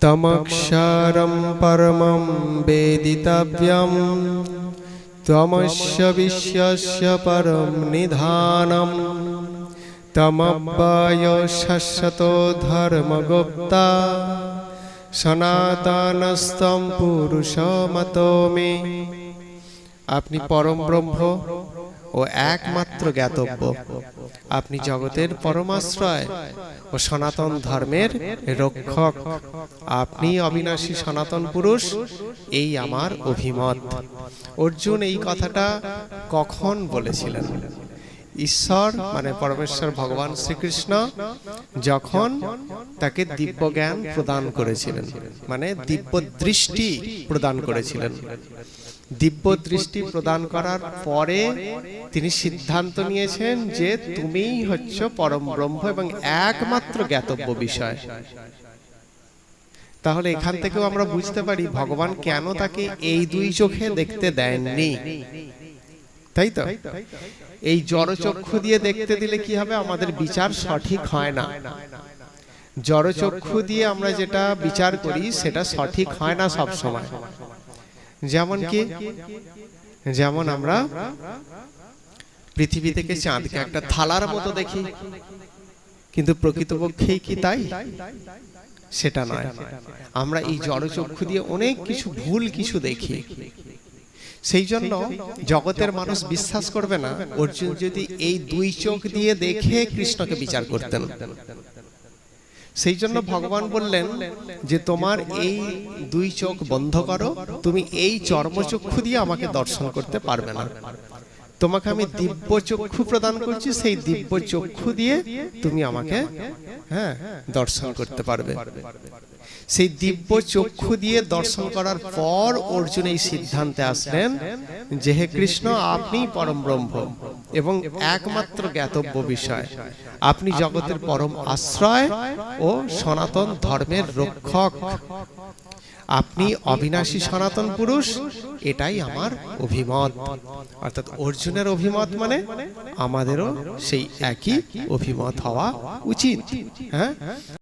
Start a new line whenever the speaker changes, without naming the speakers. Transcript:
তমক্ষরম পরমম বেদিতব্যম ত্বমস্য বিশ্বস্য পরম নিধানম তমব্বয় শাশ্বতো ধর্মগুপ্তা সনাতনস্তম পুরুষমতো মে আপনি পরম ব্রহ্ম। ও একমাত্র জ্ঞাতব্য। আপনি জগতের পরমাশ্রয় ও সনাতন ধর্মের রক্ষক। আপনি অবিনাশী সনাতন পুরুষ, এই আমার অভিমত। অর্জুন এই কথাটা কখন বলেছিলেন? ঈশ্বর মানে পরমেশ্বর ভগবান শ্রীকৃষ্ণ, যখন তাকে দিব্য জ্ঞান প্রদান করেছিলেন মানে দিব্য দৃষ্টি প্রদান করেছিলেন। দিব্য দৃষ্টি প্রদান করার পরে তিনি সিদ্ধান্ত নিয়েছেন যে তুমিই হচ্ছ পরম ব্রহ্ম এবং একমাত্র জ্ঞাতব্য বিষয়। তাহলে এখান থেকেও আমরা বুঝতে পারি, ভগবান কেন তাকে এই দুই চোখে দেখতে দেননি? তাই তো? এই জড়চক্ষু দিয়ে দেখতে দিলে কি হবে? আমাদের বিচার সঠিক হয় না। জড়চক্ষু দিয়ে আমরা যেটা বিচার করি সেটা সঠিক হয় না সব সময়। যেমন কি? যেমন আমরা পৃথিবী থেকে চাঁদকে একটা থালার মতো দেখি কিন্তু প্রকৃতপক্ষেই কি তাই? সেটা নয়। আমরা এই জড়চক্ষু দিয়ে অনেক কিছু ভুল কিছু দেখি। সেই জন্য জগতের মানুষ বিশ্বাস করবে না। অর্জুন যদি এই দুই চোখ দিয়ে দেখে কৃষ্ণকে বিচার করতেন। সেই জন্য ভগবান বললেন যে তোমার এই দুই চোখ বন্ধ করো। তুমি এই চর্মচক্ষু দিয়ে আমাকে দর্শন করতে পারবে না। তোমাকে আমি দিব্য চক্ষু প্রদান করছি সেই দিব্য চক্ষু দিয়ে তুমি আমাকে হ্যাঁ দর্শন করতে পারবে। সেই দিব্য চক্ষু দিয়ে দর্শন করার পর অর্জুন এই সিদ্ধান্তে আসলেন যে হে কৃষ্ণ আপনি পরম ব্রহ্ম এবং একমাত্র জ্ঞাতব্য বিষয়। আপনি জগতের পরম আশ্রয় ও সনাতন ধর্মের রক্ষক। আপনি অবিনাশী সনাতন পুরুষ এটাই আমার অভিমত। অর্থাৎ অর্জুনের অভিমত মানে আমাদেরও সেই একই অভিমত হওয়া উচিত। হ্যাঁ?